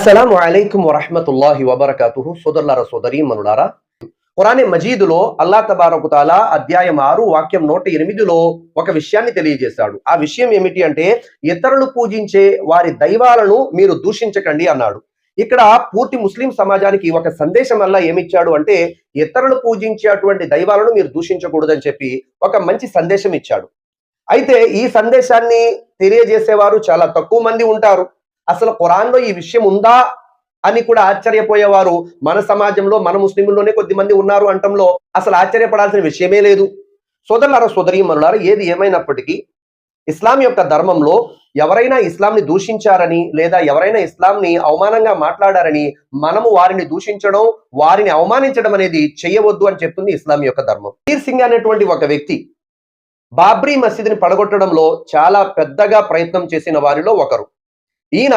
అస్సలం అలైకుం వరహమతుల్లాహి వబర్కాతుహు. సోదరులారా సోదరి మనులారా ఖురానే మజీదులో అల్లా తబారకుతాలా అధ్యాయం ఆరు వాక్యం నూట ఎనిమిదిలో ఒక విషయాన్ని తెలియజేశాడు. ఆ విషయం ఏమిటి అంటే ఇతరులు పూజించే వారి దైవాలను మీరు దూషించకండి అన్నాడు. ఇక్కడ పూర్తి ముస్లిం సమాజానికి ఒక సందేశం అలా ఏమిచ్చాడు అంటే ఇతరులు పూజించేటువంటి దైవాలను మీరు దూషించకూడదని చెప్పి ఒక మంచి సందేశం ఇచ్చాడు. అయితే ఈ సందేశాన్ని తెలియజేసేవారు చాలా తక్కువ మంది ఉంటారు. అసలు ఖురాన్లో ఈ విషయం ఉందా అని కూడా ఆశ్చర్యపోయేవారు. మన సమాజంలో మన ముస్లింల్లోనే కొద్ది మంది ఉన్నారు అంటంలో అసలు ఆశ్చర్యపడాల్సిన విషయమే లేదు. సోదరులారా సోదరి మనులారా ఏది ఏమైనప్పటికీ ఇస్లాం యొక్క ధర్మంలో ఎవరైనా ఇస్లాంని దూషించారని లేదా ఎవరైనా ఇస్లాంని అవమానంగా మాట్లాడారని మనము వారిని దూషించడం వారిని అవమానించడం అనేది చేయవద్దు అని చెప్తుంది ఇస్లాం యొక్క ధర్మం. వీర్ సింగ్ అనేటువంటి ఒక వ్యక్తి బాబ్రీ మసీదుని పడగొట్టడంలో చాలా పెద్దగా ప్రయత్నం చేసిన వారిలో ఒకరు. ఈయన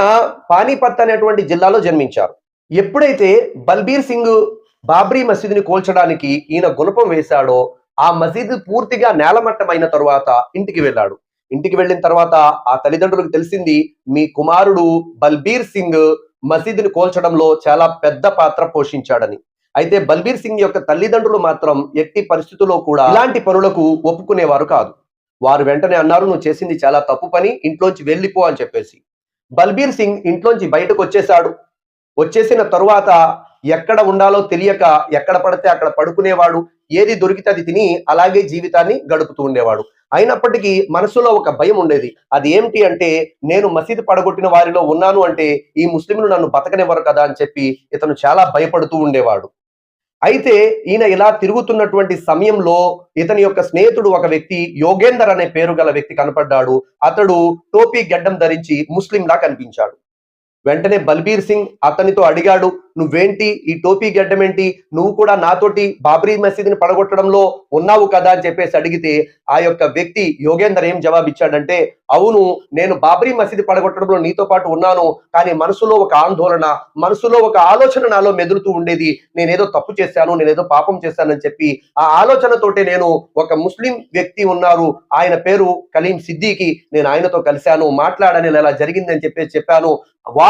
పానీపత్ అనేటువంటి జిల్లాలో జన్మించారు. ఎప్పుడైతే బల్బీర్ సింగ్ బాబ్రీ మసీదుని కోల్చడానికి ఈయన గుణపం వేశాడో ఆ మసీదు పూర్తిగా నేలమట్టమైన తరువాత ఇంటికి వెళ్ళాడు. ఇంటికి వెళ్ళిన తర్వాత ఆ తల్లిదండ్రులకు తెలిసింది మీ కుమారుడు బల్బీర్ సింగ్ మసీదుని కోల్చడంలో చాలా పెద్ద పాత్ర పోషించాడని. అయితే బల్బీర్ సింగ్ యొక్క తల్లిదండ్రులు మాత్రం ఎట్టి పరిస్థితుల్లో కూడా ఇలాంటి పనులకు ఒప్పుకునేవారు కాదు. వారు వెంటనే అన్నారు నువ్వు చేసింది చాలా తప్పు పని ఇంట్లోంచి వెళ్ళిపో అని చెప్పేసి. బల్బీర్ సింగ్ ఇంట్లోంచి బయటకు వచ్చేశాడు. వచ్చేసిన తరువాత ఎక్కడ ఉండాలో తెలియక ఎక్కడ పడితే అక్కడ పడుకునేవాడు. ఏది దొరికితే అది తిని అలాగే జీవితాన్ని గడుపుతూ ఉండేవాడు. అయినప్పటికీ మనసులో ఒక భయం ఉండేది. అది ఏమిటి అంటే నేను మసీదు పడగొట్టిన వారిలో ఉన్నాను అంటే ఈ ముస్లింలు నన్ను బతకనివ్వరు కదా అని చెప్పి ఇతను చాలా భయపడుతూ ఉండేవాడు. అయితే ఈయన ఇలా తిరుగుతున్నటువంటి సమయంలో ఇతని యొక్క స్నేహితుడు ఒక వ్యక్తి యోగేందర్ అనే పేరు గల వ్యక్తి కనపడ్డాడు. అతడు టోపీ గడ్డం ధరించి ముస్లింలా కనిపించాడు. వెంటనే బల్బీర్ సింగ్ అతనితో అడిగాడు నువ్వేంటి? ఈ టోపీ గడ్డం నువ్వు కూడా నాతోటి బాబ్రీ మసీదుని పడగొట్టడంలో ఉన్నావు కదా? అని చెప్పేసి అడిగితే ఆ యొక్క వ్యక్తి యోగేందర్ ఏం జవాబిచ్చాడంటే అవును నేను బాబ్రీ మసీదు పడగొట్టడంలో నీతో పాటు ఉన్నాను కానీ మనసులో ఒక ఆందోళన మనసులో ఒక ఆలోచన నాలో మెదులుతూ ఉండేది. నేనేదో తప్పు చేశాను నేనేదో పాపం చేశానని చెప్పి ఆ ఆలోచనతోటే నేను ఒక ముస్లిం వ్యక్తి ఉన్నారు. ఆయన పేరు కలీం సిద్దికి నేను ఆయనతో కలిశాను మాట్లాడని ఇలా జరిగిందని చెప్పేసి చెప్పాను.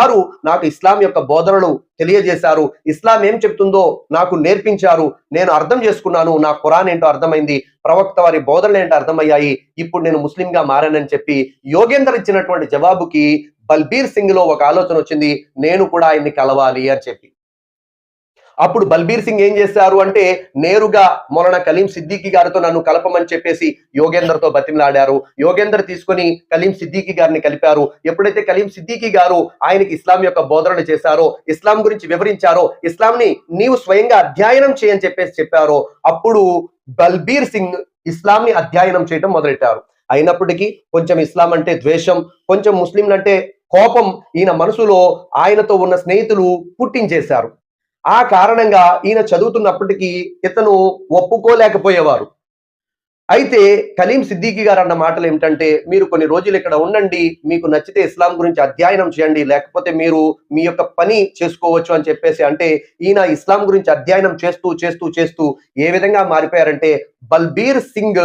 వారు నాకు ఇస్లాం యొక్క బోధనలు తెలియజేశారు. ఇస్లాం ఏం చెప్తుందో నాకు నేర్పించారు. నేను అర్థం చేసుకున్నాను. నా ఖురాన్ ఏంటో అర్థమైంది. ప్రవక్త వారి బోధనలు ఏంటో అర్థమయ్యాయి. ఇప్పుడు నేను ముస్లింగా మారానని చెప్పి యోగేందర్ ఇచ్చినటువంటి జవాబుకి బల్బీర్ సింగ్లో ఒక ఆలోచన వచ్చింది. నేను కూడా ఆయన్ని కలవాలి అని చెప్పి. అప్పుడు బల్బీర్ సింగ్ ఏం చేశారు అంటే నేరుగా మొలన కలీం సిద్దికి గారితో నన్ను కలపమని చెప్పేసి యోగేందర్తో బతిమలాడారు. యోగేందర్ తీసుకొని కలీం సిద్దికి గారిని కలిపారు. ఎప్పుడైతే కలీం సిద్దికి గారు ఆయనకి ఇస్లాం యొక్క బోధనలు చేశారో ఇస్లాం గురించి వివరించారో ఇస్లాంని నీవు స్వయంగా అధ్యయనం చేయని చెప్పేసి చెప్పారో అప్పుడు బల్బీర్ సింగ్ ఇస్లాంని అధ్యయనం చేయడం మొదలెట్టారు. అయినప్పటికీ కొంచెం ఇస్లాం అంటే ద్వేషం కొంచెం ముస్లింలంటే కోపం ఈయన మనసులో ఆయనతో ఉన్న స్నేహితులు పుట్టించేశారు. ఆ కారణంగా ఈయన చదువుతున్నప్పటికీ ఇతను ఒప్పుకోలేకపోయేవారు. అయితే కలీం సిద్దికి గారు అన్న మాటలు ఏమిటంటే మీరు కొన్ని రోజులు ఇక్కడ ఉండండి మీకు నచ్చితే ఇస్లాం గురించి అధ్యయనం చేయండి లేకపోతే మీరు మీ యొక్క పని చేసుకోవచ్చు అని చెప్పేసి అంటే ఈయన ఇస్లాం గురించి అధ్యయనం చేస్తూ చేస్తూ చేస్తూ ఏ విధంగా మారిపోయారంటే బల్బీర్ సింగ్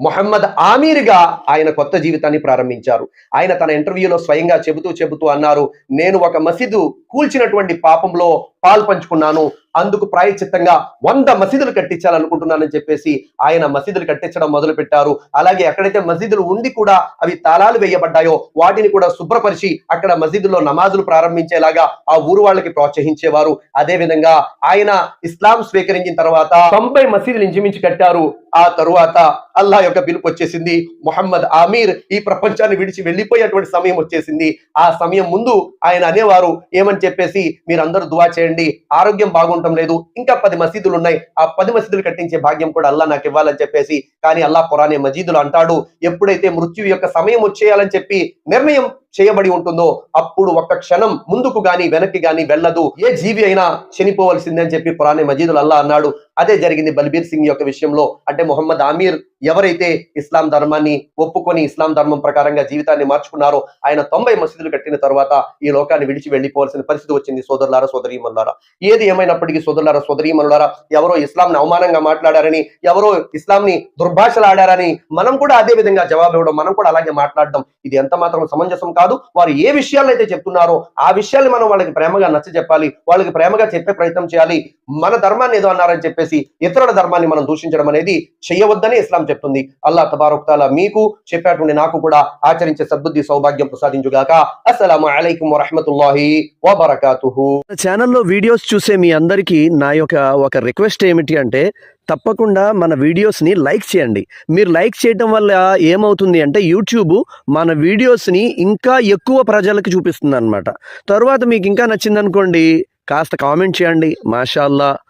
మొహమ్మద్ ఆమీర్గా ఆయన కొత్త జీవితాన్ని ప్రారంభించారు. ఆయన తన ఇంటర్వ్యూలో స్వయంగా చెబుతూ చెబుతూ అన్నారు నేను ఒక మసీదు కూల్చినటువంటి పాపంలో పాలు పంచుకున్నాను. అందుకు ప్రాయచిత్తంగా వంద మసీదులు కట్టించాలనుకుంటున్నానని చెప్పేసి ఆయన మసీదులు కట్టించడం మొదలు పెట్టారు అలాగే ఎక్కడైతే మసీదులు ఉండి కూడా అవి తాళాలు వేయబడ్డాయో వాటిని కూడా శుభ్రపరిచి అక్కడ మసీదుల్లో నమాజులు ప్రారంభించేలాగా ఆ ఊరు వాళ్ళకి ప్రోత్సహించేవారు. అదే విధంగా ఆయన ఇస్లాం స్వీకరించిన తర్వాత తొంభై మసీదులు ఇంచుమించి కట్టారు. ఆ తరువాత అల్లా యొక్క పిలుపు వచ్చేసింది మొహమ్మద్ ఆమీర్ ఈ ప్రపంచాన్ని విడిచి వెళ్ళిపోయేటువంటి సమయం వచ్చేసింది. ఆ సమయం ముందు ఆయన అనేవారు ఏమని చెప్పేసి మీరందరూ దువా చేయండి ఆరోగ్యం బాగుంటుంది బాగుండటం లేదు. ఇంకా పది మసీదులు ఉన్నాయి. ఆ పది మసీదులు కట్టించే భాగ్యం కూడా అల్లా నాకు ఇవ్వాలని చెప్పేసి కానీ అల్లా పురాణే మజీదులు అంటాడు. ఎప్పుడైతే మృత్యు యొక్క సమయం వచ్చేయాలని చెప్పి నిర్ణయం చేయబడి ఉంటుందో అప్పుడు ఒక్క క్షణం ముందుకు గాని వెనక్కి గాని వెళ్ళదు. ఏ జీవి అయినా చనిపోవలసిందే అని చెప్పి పురాణే మజీదులు అల్లా అన్నాడు. అదే జరిగింది బల్బీర్ సింగ్ యొక్క విషయంలో. అంటే మొహమ్మద్ ఆమీర్ ఎవరైతే ఇస్లాం ధర్మాన్ని ఒప్పుకొని ఇస్లాం ధర్మం ప్రకారంగా జీవితాన్ని మార్చుకున్నారో ఆయన తొంభై మసీదులు కట్టిన తర్వాత ఈ లోకాన్ని విడిచి వెళ్ళిపోవాల్సిన పరిస్థితి వచ్చింది సోదరులారా సోదరీమల్లారా ఏది ఏమైనప్పటికీ సోదరులారా సోదరీమల్లారా ఎవరో ఇస్లాంని అవమానంగా మాట్లాడారని ఎవరో ఇస్లాంని దుర్భాషలాడారని మనం కూడా అదే విధంగా జవాబు ఇవ్వడం మనం కూడా అలాగే మాట్లాడడం ఇది ఎంత మాత్రం సమంజసం కాదు. వారు ఏ విషయాలను అయితే చెప్తున్నారో ఆ విషయాల్ని మనం వాళ్ళకి ప్రేమగా నచ్చ చెప్పాలి వాళ్ళకి ప్రేమగా చెప్పే ప్రయత్నం చేయాలి. మన ధర్మాన్ని ఏదో అన్నారని చెప్పేసి ఇతరుల ధర్మాన్ని మనం దూషించడం అనేది చేయవద్దని ఇస్లాం చెప్తుంది. అల్లా తబారుక్తాల మీకు చెప్పేటువంటి నాకు కూడా ఆచరించే సద్బుద్ధి సౌభాగ్యం ప్రసాదించుగాక. అస్సలాము అలైకుం వరహమతుల్లాహి వబర్కాతుహు. ఛానల్లో వీడియోస్ చూసే మీ అందరికీ నా యొక్క ఒక రిక్వెస్ట్ ఏమిటి అంటే తప్పకుండా మన వీడియోస్ని లైక్ చేయండి. మీరు లైక్ చేయడం వల్ల ఏమవుతుంది అంటే యూట్యూబ్ మన వీడియోస్ని ఇంకా ఎక్కువ ప్రజలకు చూపిస్తుంది అనమాట తర్వాత మీకు ఇంకా నచ్చిందనుకోండి కాస్త కామెంట్ చేయండి. మాషాల్లా.